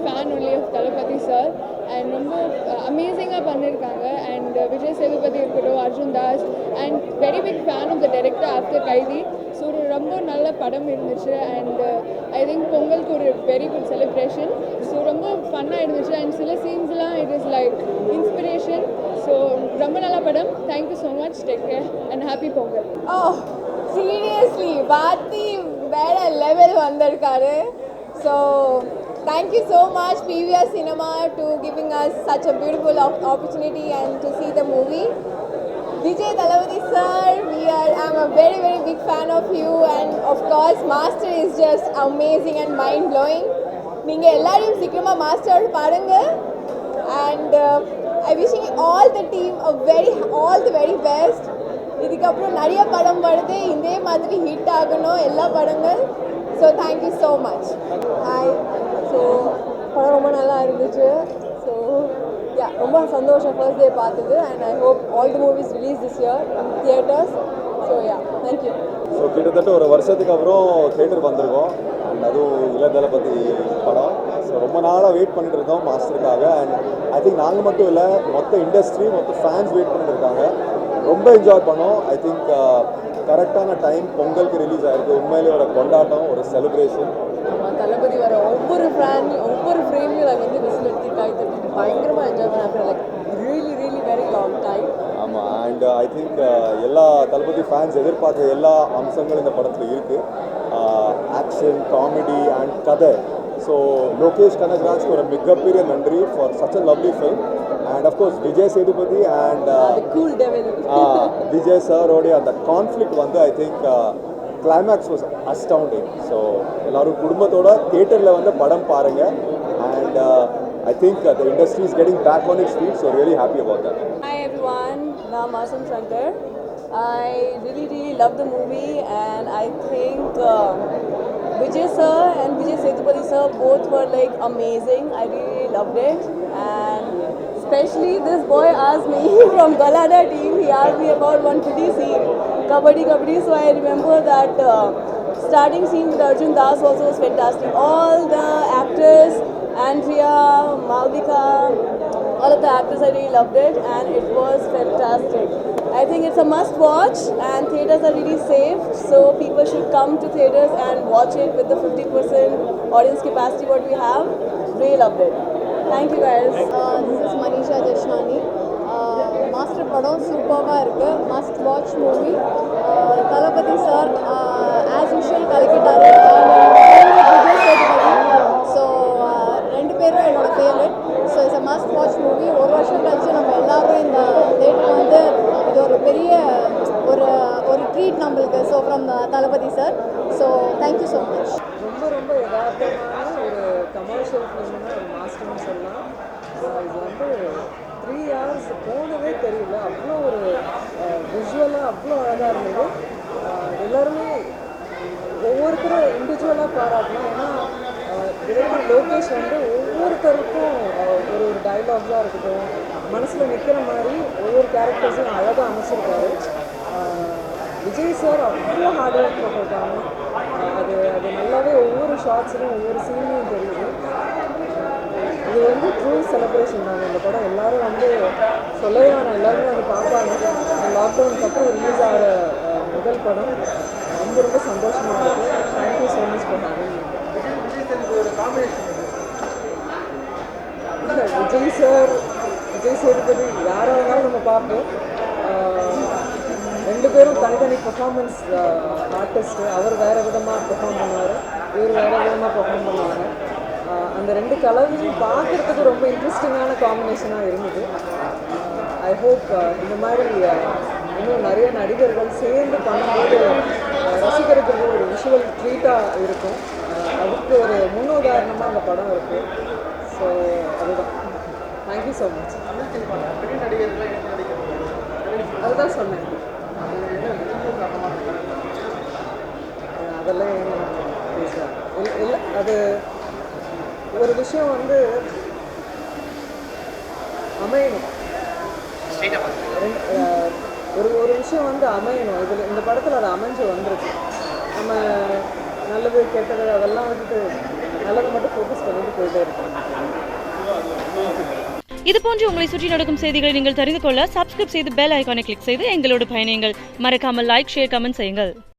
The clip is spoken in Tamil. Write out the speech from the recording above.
ஃபேன் உள்ளே தளபதி சார் அண்ட் ரொம்ப அமேசிங்காக பண்ணியிருக்காங்க அண்ட் விஜய் சேதுபதி இருக்கட்டும் Arjun Das and very big fan of the director after Kaithi so ஒரு ரொம்ப நல்ல படம் இருந்துச்சு. அண்ட் ஐ திங்க் பொங்கலுக்கு ஒரு வெரி குட் செலிப்ரேஷன் ஸோ ரொம்ப ஃபன்னாக இருந்துச்சு. அண்ட் சில சீன்ஸ்லாம் it is like inspiration so ரொம்ப நல்ல படம். Thank you so much take care and happy Pongal oh seriously பாத்தி வேற லெவல் வந்திருக்காரு. So thank you so much PVR cinema to giving us such a beautiful opportunity and to see the movie Vijay Thalapathy sir we are i'm a very very big fan of you and of course master is just amazing and mind நீங்கள் எல்லாரையும் சீக்கிரமாக மாஸ்டர் பாருங்கள் and I wishing all the team a very all the very best இதுக்கப்புறம் நிறைய படம் வருது. இதே மாதிரி ஹிட் ஆகணும். எல்லா படங்கள். So thank you so much hi so படம் ரொம்ப நல்லா இருந்துச்சு. ஸோ யா ரொம்ப சந்தோஷம் ஃபர்ஸ்ட் டே பார்த்தது. And I hope all the movies release this year theatres so ya thank you so கிட்டத்தட்ட ஒரு வருஷத்துக்கு அப்புறம் தேட்டர் வந்திருக்கோம். அண்ட் அதுவும் இளதளபதி படம். ஸோ ரொம்ப நாளாக வெயிட் பண்ணிட்டு இருந்தோம் மாஸ்டருக்காக. அண்ட் ஐ திங்க் நாங்கள் மட்டும் இல்லை மொத்த இண்டஸ்ட்ரி மொத்த ஃபேன்ஸ் வெயிட் பண்ணிட்டு இருக்காங்க ரொம்ப என்ஜாய் பண்ணோம். ஐ திங்க் கரெக்டான டைம் பொங்கலுக்கு ரிலீஸ் ஆயிருக்கு. உண்மையிலே ஒரு கொண்டாட்டம் ஒரு செலிப்ரேஷன் ஃப்ரேம் ஒவ்வொரு ஃப்ரேம்லையும் நாங்கள் வந்து விசில் எடுத்து காய் தட்டி பயங்கரமாக என்ஜாய் பண்ண like really really very long time ஆமாம் அண்ட் ஐ திங்க் எல்லா தளபதி ஃபேன்ஸ் எதிர்பார்த்த எல்லா அம்சங்களும் இந்த படத்தில் இருக்குது ஆக்ஷன் காமெடி அண்ட் கதை. ஸோ லோகேஷ் கனகராஜ்க்கு ஒரு மிகப்பெரிய நன்றி for such a lovely film and of course Vijay Sethupathi and cool devil Vijay சாரோடைய அந்த கான்ஃப்ளிக் வந்து I think climax was astounding so எல்லாரும் குடும்பத்தோட தியேட்டரில் வந்து படம் பாருங்கள் and I think the industry is getting back on it speed so really happy about that Hi everyone, now Masum Shankar. I really really love the movie and I think uh, Vijay sir and Vijay Sethupathi sir both were like amazing. I really loved it and especially this boy asked me from Galada team. He asked me about one pretty scene, Kabaddi Kabaddi. So I remember that uh, starting scene with Arjun Das also was fantastic. All the actors, Andrea, Malvika, all of the actors, I really loved it and it was fantastic. I think it's a must watch and theatres are really safe so people should come to theatres and watch it with the 50% audience capacity what we have. Really loved it. Thank you guys. Uh, this is Manisha Deshmani. Master படம் சூப்பராக இருக்குது must watch movie Thalapathy sir as usual கலக்கிட்டாரு. So ரெண்டு பேரும் என்னோட favourite so it's a must watch movie ஒரு வருஷம் கழிச்சு நம்ம எல்லாரும் இந்த தேட்டர் வந்து இது ஒரு பெரிய ஒரு ஒரு ட்ரீட் நம்மளுக்கு. So from Thalapathy sir so thank you so much ரொம்ப ரொம்ப யதார்த்தமான ஒரு கமர்ஷியல் ஃபிலிம்னா மாஸ்டர்னு சொல்லலாம். இது வந்து த்ரீ ஹவர்ஸ் போனதே தெரியல. அவ்வளோ ஒரு விஷுவலாக அவ்வளோ அழகாக இருந்தது. எல்லோருமே எல்லாருமே ஒவ்வொருத்தரும் இண்டிவிஜுவலாக பாராட்டணும். ஏன்னா டிரெக்டர் லோகேஷ் வந்து ஒவ்வொருத்தருக்கும் ஒரு ஒரு டைலாக்ஸாக இருக்கட்டும். மனசில் நிற்கிற மாதிரி ஒவ்வொரு கேரக்டர்ஸையும் அழகாக அமைச்சிருக்காரு. விஜய் சார் அவ்வளோ ஹார்ட் ஒர்க் பண்ணிருக்காங்க. அது அது நல்லாவே ஒவ்வொரு ஷார்ட்ஸ்லையும் ஒவ்வொரு சீன்லையும் தெரியுது. இது வந்து ட்ரூ செலிப்ரேஷன் தாங்க இந்த படம் எல்லாரும் வந்து சொல்லவே வேணாம். எல்லாருமே வந்து பார்ப்பாங்க. லாக்டவுனுக்கு அப்புறம் ரிலீஸ் ஆகிற முதல் படம். ரொம்ப ரொம்ப சந்தோஷமாக இருக்குது thank you so much for having இல்லை விஜய் சார் விஜய் சேதுபதி யாராக இருந்தாலும் நம்ம பார்ப்போம். ரெண்டு பேரும் தனித்தனி பர்ஃபார்மன்ஸ் ஆர்டிஸ்ட்டு அவர் வேறு விதமாக பெர்ஃபார்ம் பண்ணுவார். இவர் வேறு விதமாக பெர்ஃபார்ம் பண்ணுவாங்க. இந்த அந்த ரெண்டு கலரையும் பார்க்குறதுக்கு ரொம்ப இன்ட்ரெஸ்டிங்கான காம்பினேஷனாக இருந்தது. ஐ ஹோப் uh, இந்த மாதிரி uh, இன்னும் நிறைய நடிகர்கள் சேர்ந்து பண்ணும்போது ஆஹ், ரசிகர்களுக்கு ஒரு விஷுவல் ட்ரீட்டாக இருக்கும். அதுக்கு ஒரு முன்னுதாரணமாக அந்த படம் இருக்குது ஸோ அதுதான். தேங்க்யூ ஸோ மச் அதுதான் சொன்னேன். அதெல்லாம் ஏன் பேசுகிறேன் இல்லை இல்லை அது ஒரு விஷயம் வந்து அமையணும். ஒரு ஒரு விஷயம் வந்து அமையணும். இதில் இந்த படத்தில் அது அமைஞ்சு வந்திருக்கு. நம்ம நல்லது கெட்டது அதெல்லாம் வந்துட்டு நல்லதை மட்டும் ஃபோக்கஸ் பண்ணிட்டு போயிட்டே இருக்கோம். இது போன்று உங்களை சுற்றி நடக்கும் செய்திகளை நீங்கள் தெரிந்து கொள்ள சப்ஸ்கிரைப் செய்து பெல் ஐக்கானை கிளிக் செய்து எங்களோடு பயணியுங்கள். மறக்காமல் லைக் ஷேர் கமெண்ட் செய்யுங்கள்.